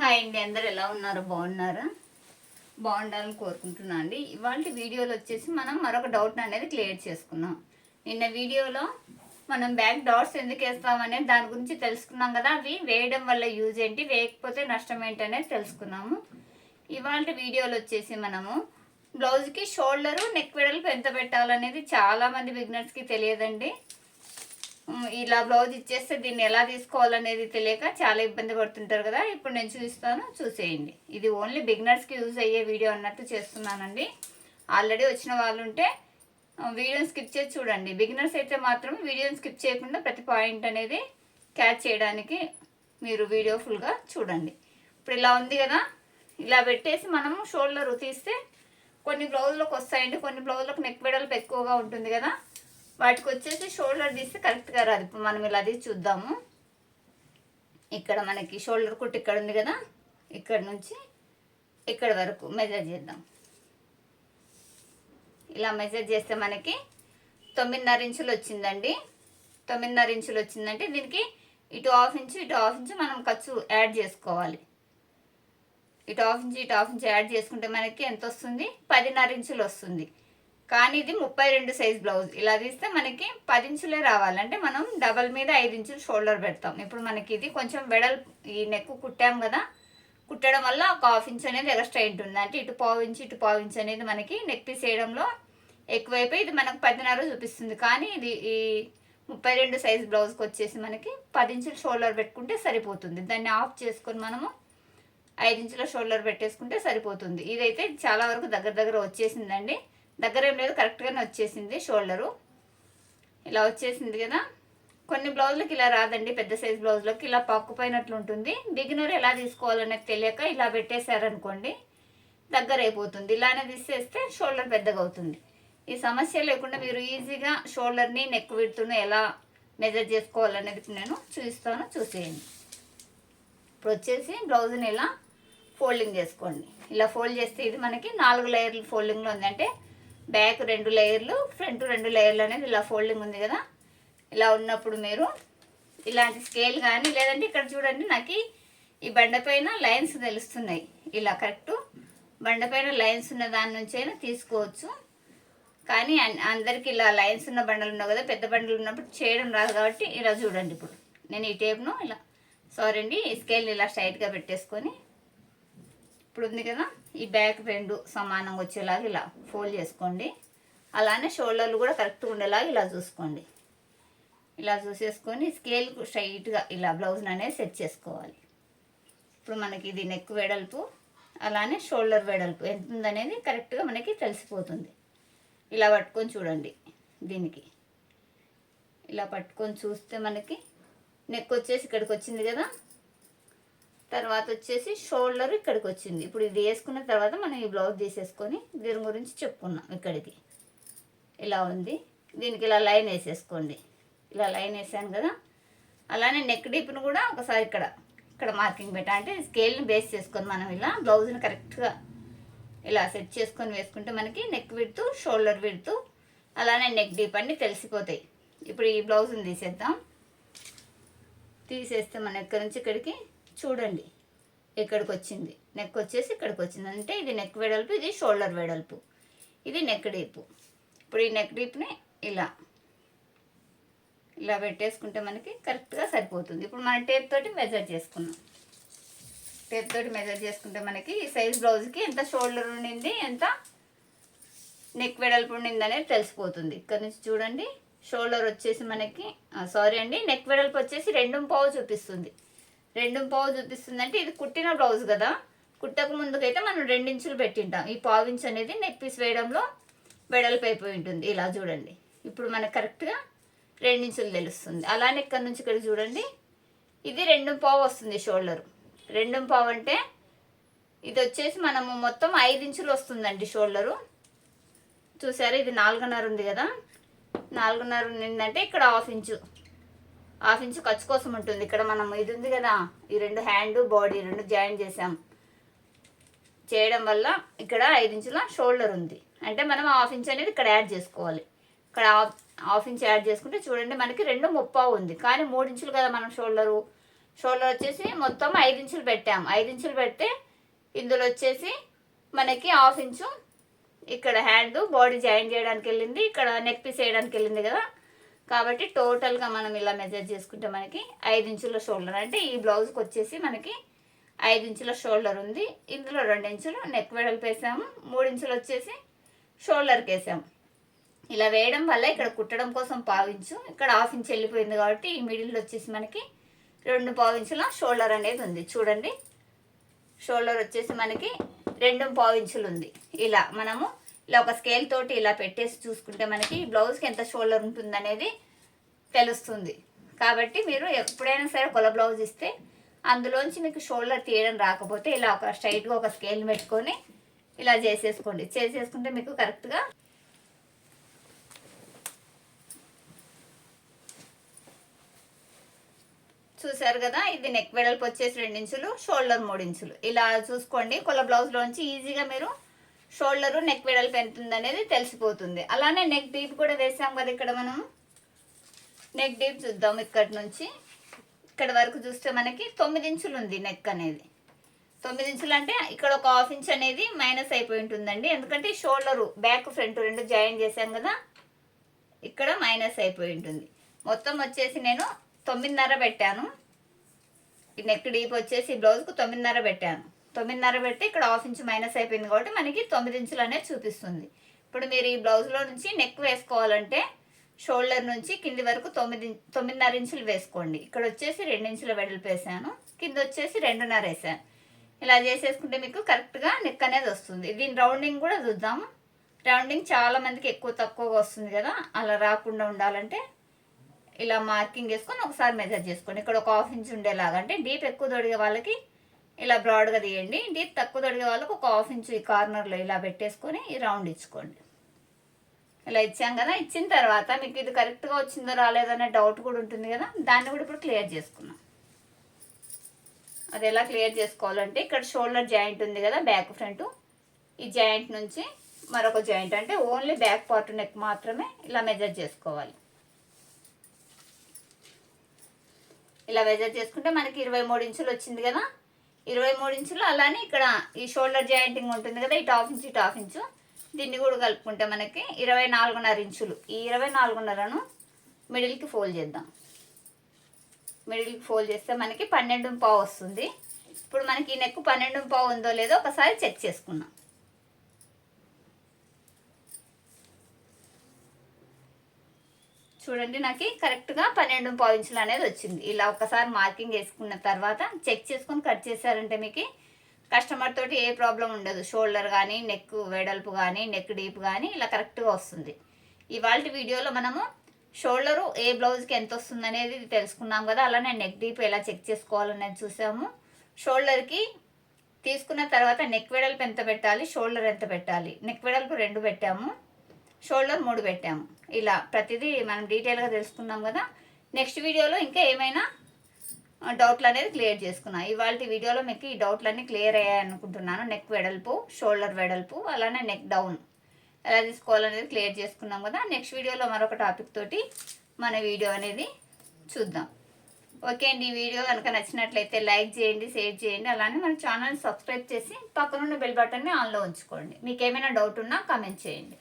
Hi అండి అందరు ఎలా ఉన్నారు? బాగున్నారా? బాగుండాలని కోరుకుంటున్నా అండి. ఇవాళ వీడియోలో వచ్చేసి మనం మరొక డౌట్ అనేది క్లియర్ చేసుకున్నాం. నిన్న వీడియోలో మనం బ్యాక్ డాట్స్ ఎందుకు వేస్తామనేది దాని గురించి తెలుసుకున్నాం కదా. అవి వేయడం వల్ల యూజ్ ఏంటి వేయకపోతే నష్టం ఏంటి అనేది తెలుసుకున్నాము. ఇవాళ వీడియోలో వచ్చేసి మనము బ్లౌజ్కి షోల్డరు నెక్ వెడల్పు ఎంత పెట్టాలనేది చాలామంది బిగినర్స్కి తెలియదండి. ఇలా బ్లౌజ్ ఇచ్చేస్తే దీన్ని ఎలా తీసుకోవాలనేది తెలియక చాలా ఇబ్బంది పడుతుంటారు కదా. ఇప్పుడు నేను చూపిస్తాను చూసేయండి. ఇది ఓన్లీ బిగినర్స్కి యూజ్ అయ్యే వీడియో అన్నట్టు చేస్తున్నానండి. ఆల్రెడీ వచ్చిన వాళ్ళు ఉంటే వీడియోని స్కిప్ చేసి చూడండి. బిగినర్స్ అయితే మాత్రం వీడియోని స్కిప్ చేయకుండా ప్రతి పాయింట్ అనేది క్యాచ్ చేయడానికి మీరు వీడియో ఫుల్గా చూడండి. ఇప్పుడు ఇలా ఉంది కదా. ఇలా పెట్టేసి మనము షోల్డర్ తీస్తే కొన్ని బ్లౌజులకు వస్తాయండి. కొన్ని బ్లౌజులకు నెక్ వెడల్పు ఎక్కువగా ఉంటుంది కదా. వాటికి వచ్చేసి షోల్డర్ తీస్తే కరెక్ట్గా రాదు. ఇప్పుడు మనం ఇలా తీసి చూద్దాము. ఇక్కడ మనకి షోల్డర్ కుట్టు ఇక్కడ ఉంది కదా? ఇక్కడ నుంచి ఇక్కడ వరకు మెజర్ చేద్దాం. ఇలా మెజర్ చేస్తే మనకి తొమ్మిదిన్నర ఇంచులు వచ్చిందండి. తొమ్మిదిన్నర ఇంచులు వచ్చిందంటే దీనికి ఇటు హాఫ్ ఇంచు ఇటు హాఫ్ ఇంచు మనం ఖర్చు యాడ్ చేసుకోవాలి. ఇటు హాఫ్ ఇంచు ఇటు హాఫ్ ఇంచు యాడ్ చేసుకుంటే మనకి ఎంత వస్తుంది? పదిన్నర ఇంచులు వస్తుంది. కానీ ఇది ముప్పై రెండు సైజ్ బ్లౌజ్ ఇలా తీస్తే మనకి పది ఇంచులే రావాలంటే మనం డబల్ మీద ఐదు ఇంచులు షోల్డర్ పెడతాం. ఇప్పుడు మనకి ఇది కొంచెం వెడల్ ఈ నెక్ కుట్టాం కదా కుట్టడం వల్ల ఒక హాఫ్ ఇంచ్ అనేది ఎక్స్ట్రా ఉంటుంది అంటే ఇటు పావు ఇంచ్ ఇటు పావు ఇంచ్ అనేది మనకి నెక్ పీస్ వేయడంలో ఎక్కువైపోయి ఇది మనకు పదిన్నర చూపిస్తుంది. కానీ ఇది ఈ ముప్పై రెండు సైజ్ బ్లౌజ్కి వచ్చేసి మనకి పది ఇంచులు షోల్డర్ పెట్టుకుంటే సరిపోతుంది. దాన్ని ఆఫ్ చేసుకొని మనము ఐదు ఇంచుల షోల్డర్ పెట్టేసుకుంటే సరిపోతుంది. ఇదైతే చాలా వరకు దగ్గర దగ్గర వచ్చేసిందండి. దగ్గర ఏం లేదు కరెక్ట్గానే వచ్చేసింది షోల్డరు. ఇలా వచ్చేసింది కదా. కొన్ని బ్లౌజులకు ఇలా రాదండి పెద్ద సైజ్ బ్లౌజులకు. ఇలా పక్కుపోయినట్లు ఉంటుంది. బిగినర్ ఎలా తీసుకోవాలనేది తెలియక ఇలా పెట్టేశారనుకోండి దగ్గర అయిపోతుంది. ఇలానే తీసేస్తే షోల్డర్ పెద్దగా అవుతుంది. ఈ సమస్య లేకుండా మీరు ఈజీగా షోల్డర్ని నెక్ విడుతున్న ఎలా మెజర్ చేసుకోవాలనేది నేను చూపిస్తాను చూసేయండి. ఇప్పుడు వచ్చేసి బ్లౌజ్ని ఇలా ఫోల్డింగ్ చేసుకోండి. ఇలా ఫోల్డ్ చేస్తే ఇది మనకి నాలుగు లేయర్లు ఫోల్డింగ్లో ఉందంటే అంటే బ్యాక్ రెండు లేయర్లు ఫ్రంట్ రెండు లేయర్లు అనేది ఇలా ఫోల్డింగ్ ఉంది కదా. ఇలా ఉన్నప్పుడు మీరు ఇలాంటి స్కేల్ కానీ లేదంటే ఇక్కడ చూడండి నాకు ఈ బండపైన లైన్స్ తెలుస్తున్నాయి. ఇలా కరెక్ట్. బండపైన లైన్స్ ఉన్న దాని నుంచి అయినా తీసుకోవచ్చు. కానీ అన్- అందరికి ఇలా లైన్స్ ఉన్న బండలు ఉన్నావు కదా. పెద్ద బండలు ఉన్నప్పుడు చేయడం రాదు కాబట్టి ఇలా చూడండి ఇప్పుడు. నేను ఈ టేప్ను ఇలా సారీ అండి ఈ స్కేల్ని ఇలా స్ట్రైట్గా పెట్టేసుకొని ఇప్పుడు ఉంది కదా ఈ బ్యాక్ రెండు సమానంగా వచ్చేలాగా ఇలా ఫోల్డ్ చేసుకోండి. అలానే షోల్డర్లు కూడా కరెక్ట్గా ఉండేలాగా ఇలా చూసుకోండి. ఇలా చూసేసుకొని స్కేల్కు స్ట్రైట్గా ఇలా బ్లౌజ్ని అనేది సెట్ చేసుకోవాలి. ఇప్పుడు మనకి ఇది నెక్ వెడల్పు అలానే షోల్డర్ వెడల్పు ఎంత ఉందనేది కరెక్ట్గా మనకి తెలిసిపోతుంది. ఇలా పట్టుకొని చూడండి దీనికి. ఇలా పట్టుకొని చూస్తే మనకి నెక్ వచ్చేసి ఇక్కడికి వచ్చింది కదా తర్వాత వచ్చేసి షోల్డర్ ఇక్కడికి వచ్చింది ఇప్పుడు ఇది వేసుకున్న తర్వాత మనం ఈ బ్లౌజ్ తీసేసుకొని దీని గురించి చెప్పుకున్నాం ఇక్కడికి. ఇలా ఉంది. దీనికి ఇలా లైన్ వేసేసుకోండి. ఇలా లైన్ వేసాను కదా. అలానే నెక్ డీప్ను కూడా ఒకసారి ఇక్కడ ఇక్కడ మార్కింగ్ పెట్టా. అంటే స్కేల్ని బేస్ చేసుకొని మనం ఇలా బ్లౌజ్ని కరెక్ట్గా ఇలా సెట్ చేసుకొని వేసుకుంటే మనకి నెక్ విడుతూ షోల్డర్ విడుతూ అలానే నెక్ డీప్ అన్నీ తెలిసిపోతాయి. ఇప్పుడు ఈ బ్లౌజ్ని తీసేద్దాం. తీసేస్తే మన ఇక్కడ నుంచి ఇక్కడికి చూడండి. ఇక్కడికి వచ్చింది నెక్ వచ్చేసి ఇక్కడికి వచ్చింది అంటే ఇది నెక్ వెడల్పు ఇది షోల్డర్ వెడల్పు. ఇది నెక్ డీప్ ఇప్పుడు ఈ నెక్ డీప్ని ఇలా. ఇలా పెట్టేసుకుంటే మనకి కరెక్ట్గా సరిపోతుంది. ఇప్పుడు మన టేప్ తోటి మెజర్ చేసుకున్నాం టేప్ తోటి మెజర్ చేసుకుంటే మనకి ఈ సైజ్ బ్లౌజ్కి ఎంత షోల్డర్ ఉండింది ఎంత నెక్ వెడల్పు ఉండింది అనేది తెలిసిపోతుంది. ఇక్కడ నుంచి చూడండి. షోల్డర్ వచ్చేసి మనకి సారీ అండి నెక్ వెడల్పు వచ్చేసి రెండు పావు చూపిస్తుంది. రెండు పావు చూపిస్తుంది అంటే ఇది కుట్టిన బ్లౌజ్ కదా. కుట్టక ముందుకైతే మనం రెండించులు పెట్టింటాం. ఈ పావు ఇంచు అనేది నెక్ పీస్ వేయడంలో వెడల్పు అయిపోయి ఉంటుంది. ఇలా చూడండి. ఇప్పుడు మనకు కరెక్ట్గా రెండించులు తెలుస్తుంది. అలానే ఇక్కడ నుంచి ఇక్కడ చూడండి. ఇది రెండు పావు వస్తుంది షోల్డర్ రెండు పావు అంటే ఇది వచ్చేసి మనము మొత్తం ఐదు ఇంచులు వస్తుందండి షోల్డరు చూసారా? ఇది నాలుగున్నర ఉంది కదా. నాలుగున్నర ఉందంటే ఇక్కడ హాఫ్ ఇంచు. హాఫ్ ఇంచు ఖర్చు కోసం ఉంటుంది. ఇక్కడ మనం ఇది ఉంది కదా ఈ రెండు హ్యాండ్ బాడీ రెండు జాయిన్ చేసాం. చేయడం వల్ల ఇక్కడ ఐదు ఇంచుల షోల్డర్ ఉంది. అంటే మనం హాఫ్ ఇంచ్ అనేది ఇక్కడ యాడ్ చేసుకోవాలి. ఇక్కడ హాఫ్ హాఫ్ ఇంచ్ యాడ్ చేసుకుంటే చూడండి మనకి రెండు ముప్పావు ఉంది. కానీ మూడు ఇంచులు కదా మనం షోల్డరు. షోల్డర్ వచ్చేసి మొత్తం ఐదు ఇంచులు పెట్టాము ఐదు ఇంచులు పెడితే ఇందులో వచ్చేసి మనకి హాఫ్ ఇంచు ఇక్కడ హ్యాండ్ బాడీ జాయిన్ చేయడానికి వెళ్ళింది ఇక్కడ నెక్ పీస్ వేయడానికి వెళ్ళింది కదా. కాబట్టి టోటల్గా మనం ఇలా మెజర్ చేసుకుంటే మనకి ఐదు ఇంచుల షోల్డర్ అంటే ఈ బ్లౌజ్కి వచ్చేసి మనకి ఐదు ఇంచుల షోల్డర్ ఉంది. ఇందులో రెండు ఇంచులు నెక్ వెడల్పు వేసాము. మూడు ఇంచులు వచ్చేసి షోల్డర్కి వేసాము. ఇలా వేయడం వల్ల ఇక్కడ కుట్టడం కోసం పావించు ఇక్కడ హాఫ్ ఇంచ్ వెళ్ళిపోయింది కాబట్టి ఈ మిడిల్లో వచ్చేసి మనకి రెండు పావించుల షోల్డర్ అనేది ఉంది. చూడండి. షోల్డర్ వచ్చేసి మనకి రెండు పావించులు ఉంది. ఇలా మనము ఇలా ఒక స్కేల్ తోటి ఇలా పెట్టేసి చూసుకుంటే మనకి బ్లౌజ్కి ఎంత షోల్డర్ ఉంటుంది అనేది తెలుస్తుంది. కాబట్టి మీరు ఎప్పుడైనా సరే కొల బ్లౌజ్ ఇస్తే అందులోంచి మీకు షోల్డర్ తీయడం రాకపోతే ఇలా ఒక స్ట్రైట్గా ఒక స్కేల్ పెట్టుకొని ఇలా చేసేసుకోండి. చేసేసుకుంటే మీకు కరెక్ట్గా చూసారు కదా? ఇది నెక్ వెడల్పు వచ్చేసి రెండు ఇంచులు షోల్డర్ మూడు ఇంచులు. ఇలా చూసుకోండి. కొల బ్లౌజ్లోంచి ఈజీగా మీరు షోల్డర్ నెక్ వెడల్పు ఎంత ఉందనేది తెలిసిపోతుంది. అలానే నెక్ డీప్ కూడా వేసాం కదా ఇక్కడ మనం. నెక్ డీప్ చూద్దాం ఇక్కడి నుంచి. ఇక్కడ వరకు చూస్తే మనకి తొమ్మిది ఇంచులు ఉంది నెక్ అనేది. తొమ్మిది ఇంచులు అంటే ఇక్కడ ఒక హాఫ్ ఇంచ్ అనేది మైనస్ అయిపోయి ఉంటుందండి. ఎందుకంటే షోల్డరు బ్యాక్ ఫ్రంట్ రెండు జాయిన్ చేశాం కదా ఇక్కడ మైనస్ అయిపోయి ఉంటుంది. మొత్తం వచ్చేసి నేను తొమ్మిదిన్నర పెట్టాను. ఈ నెక్ డీప్ వచ్చేసి బ్లౌజ్కు తొమ్మిదిన్నర పెట్టాను. తొమ్మిదిన్నర పెడితే ఇక్కడ హాఫ్ ఇంచ్ మైనస్ అయిపోయింది కాబట్టి మనకి తొమ్మిది ఇంచులు అనేది చూపిస్తుంది. ఇప్పుడు మీరు ఈ బ్లౌజ్లో నుంచి నెక్ వేసుకోవాలంటే షోల్డర్ నుంచి కింది వరకు తొమ్మిది తొమ్మిదిన్నర ఇంచులు వేసుకోండి. ఇక్కడ వచ్చేసి రెండు ఇంచుల వెడల్పు వేసాను. కింద వచ్చేసి రెండున్నర వేసాను. ఇలా చేసేసుకుంటే మీకు కరెక్ట్గా నెక్ అనేది వస్తుంది. దీని రౌండింగ్ కూడా చూద్దాము రౌండింగ్ చాలా మందికి ఎక్కువ తక్కువగా వస్తుంది కదా. అలా రాకుండా ఉండాలంటే ఇలా మార్కింగ్ వేసుకొని ఒకసారి మెజర్ చేసుకోండి. ఇక్కడ ఒక హాఫ్ ఇంచ్ ఉండేలాగా. అంటే డీప్ ఎక్కువ తొడిగే వాళ్ళకి ఇలా బ్రాడ్గా తీయండి. ఇంటి తక్కువ తొడిగే వాళ్ళకు ఒక హాఫ్ ఇంచు ఈ కార్నర్లో ఇలా పెట్టేసుకొని ఈ రౌండ్ ఇచ్చుకోండి. ఇలా ఇచ్చాం కదా ఇచ్చిన తర్వాత మీకు ఇది కరెక్ట్గా వచ్చిందో రాలేదనే డౌట్ కూడా ఉంటుంది కదా దాన్ని కూడా ఇప్పుడు క్లియర్ చేసుకున్నాం అది ఎలా క్లియర్ చేసుకోవాలంటే ఇక్కడ షోల్డర్ జాయింట్ ఉంది కదా బ్యాక్ ఫ్రంట్ ఈ జాయింట్ నుంచి మరొక జాయింట్ అంటే ఓన్లీ బ్యాక్ పార్ట్ నెక్ మాత్రమే ఇలా మెజర్ చేసుకోవాలి. ఇలా మెజర్ చేసుకుంటే మనకి ఇరవై మూడు ఇంచులు వచ్చింది కదా ఇరవై మూడు ఇంచులు అలానే ఇక్కడ ఈ షోల్డర్ జాయింటింగ్ ఉంటుంది కదా ఈ టాఫ్ ఇంచు టాఫ్ ఇంచు. దీన్ని కూడా కలుపుకుంటే మనకి ఇరవై నాలుగున్నర ఇంచులు. ఈ ఇరవై నాలుగున్నరను మిడిల్కి ఫోల్డ్ చేద్దాం. మిడిల్కి ఫోల్డ్ చేస్తే మనకి పన్నెండు పావు వస్తుంది. ఇప్పుడు మనకి ఈ నెక్ పన్నెండు పావు ఉందో లేదో ఒకసారి చెక్ చేసుకుందాం. చూడండి నాకు కరెక్ట్గా పన్నెండు పావించులు అనేది వచ్చింది. ఇలా ఒకసారి మార్కింగ్ వేసుకున్న తర్వాత చెక్ చేసుకొని కట్ చేశారంటే మీకు కస్టమర్ తోటి ఏ ప్రాబ్లం ఉండదు. షోల్డర్ కానీ నెక్ వెడల్పు కానీ నెక్ డీప్ కానీ ఇలా కరెక్ట్గా వస్తుంది. ఇవాళ వీడియోలో మనము షోల్డరు ఏ బ్లౌజ్కి ఎంత వస్తుంది అనేది తెలుసుకున్నాం కదా. అలానే నెక్ డీప్ ఎలా చెక్ చేసుకోవాలనేది చూసాము. షోల్డర్కి తీసుకున్న తర్వాత నెక్ వెడల్పు ఎంత పెట్టాలి షోల్డర్ ఎంత పెట్టాలి? నెక్ వెడల్పు రెండు పెట్టాము. షోల్డర్ మూడు పెట్టాము. ఇలా ప్రతిదీ మనం డీటెయిల్గా తెలుసుకున్నాం కదా. నెక్స్ట్ వీడియోలో ఇంకా ఏమైనా డౌట్లు అనేది క్లియర్ చేసుకున్నాను ఇవాళ వీడియోలో మీకు ఈ డౌట్లన్నీ క్లియర్ అయ్యాయి అనుకుంటున్నాను. నెక్ వెడల్పు షోల్డర్ వెడల్పు అలానే నెక్ డౌన్ ఎలా తీసుకోవాలనేది క్లియర్ చేసుకున్నాం కదా. నెక్స్ట్ వీడియోలో మరొక టాపిక్ తోటి మన వీడియో అనేది చూద్దాం. ఓకే అండి ఈ వీడియో కనుక నచ్చినట్లయితే లైక్ చేయండి షేర్ చేయండి అలానే మన ఛానల్ సబ్స్క్రైబ్ చేసి పక్కనున్న బెల్ బటన్ని ఆన్లో ఉంచుకోండి. మీకు ఏమైనా డౌట్ ఉన్నా కామెంట్ చేయండి.